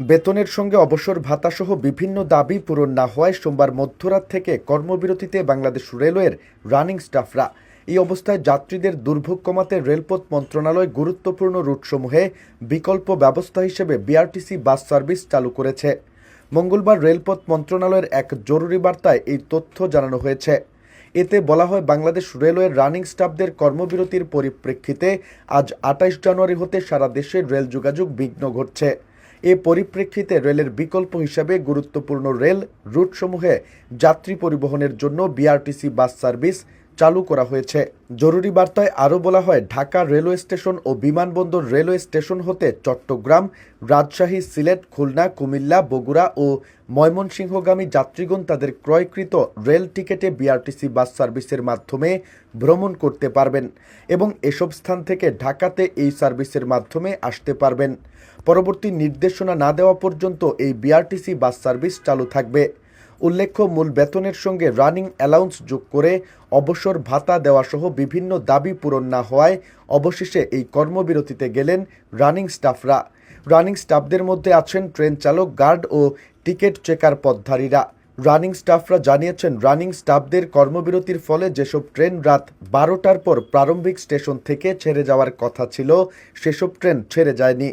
বেতনের সঙ্গে অবসর ভাতাসহ বিভিন্ন দাবি পূরণ না হওয়ায় সোমবার মধ্যরাত থেকে কর্মবিরতিতে বাংলাদেশ রেলওয়ের রানিং স্টাফরা এই অবস্থায় যাত্রীদের দুর্ভোগ কমাতে রেলপথ মন্ত্রণালয় গুরুত্বপূর্ণ রুটসমূহে বিকল্প ব্যবস্থা হিসেবে বিআরটিসি বাস সার্ভিস চালু করেছে। মঙ্গলবার রেলপথ মন্ত্রণালয়ের এক জরুরি বার্তায় এই তথ্য জানানো হয়েছে। এতে বলা হয়, বাংলাদেশ রেলওয়ের রানিং স্টাফদের কর্মবিরতির পরিপ্রেক্ষিতে আজ আঠাইশ জানুয়ারি হতে সারা দেশে রেল যোগাযোগ বিঘ্ন ঘটছে। এ পরিপ্রেক্ষিতে রেলের বিকল্প হিসাবে গুরুত্বপূর্ণ রেল রুটসমূহে যাত্রী পরিবহনের জন্য বিআরটিসি বাস সার্ভিস চালু করা হয়েছে। জরুরি বার্তায় আরও বলা হয়, ঢাকা রেলওয়ে স্টেশন ও বিমানবন্দর রেলওয়ে স্টেশন হতে চট্টগ্রাম, রাজশাহী, সিলেট, খুলনা, কুমিল্লা, বগুড়া ও ময়মনসিংহগামী যাত্রীগণ তাদের ক্রয়কৃত রেল টিকেটে বিআরটিসি বাস সার্ভিসের মাধ্যমে ভ্রমণ করতে পারবেন এবং এসব স্থান থেকে ঢাকাতে এই সার্ভিসের মাধ্যমে আসতে পারবেন। পরবর্তী নির্দেশনা না দেওয়া পর্যন্ত এই বিআরটিসি বাস সার্ভিস চালু থাকবে। উল্লেখ্য, মূল বেতনের সঙ্গে রানিং অ্যালাউন্স যোগ করে অবসর ভাতা দেওয়াসহ বিভিন্ন দাবি পূরণ না হওয়ায় অবশেষে এই কর্মবিরতিতে গেলেন রানিং স্টাফরা। রানিং স্টাফদের মধ্যে আছেন ট্রেন চালক, গার্ড ও টিকিট চেকার পথধারীরা। রানিং স্টাফরা জানিয়েছেন, রানিং স্টাফদের কর্মবিরতির ফলে যেসব ট্রেন রাত বারোটার পর প্রারম্ভিক স্টেশন থেকে ছেড়ে যাওয়ার কথা ছিল, সেসব ট্রেন ছেড়ে যায়নি।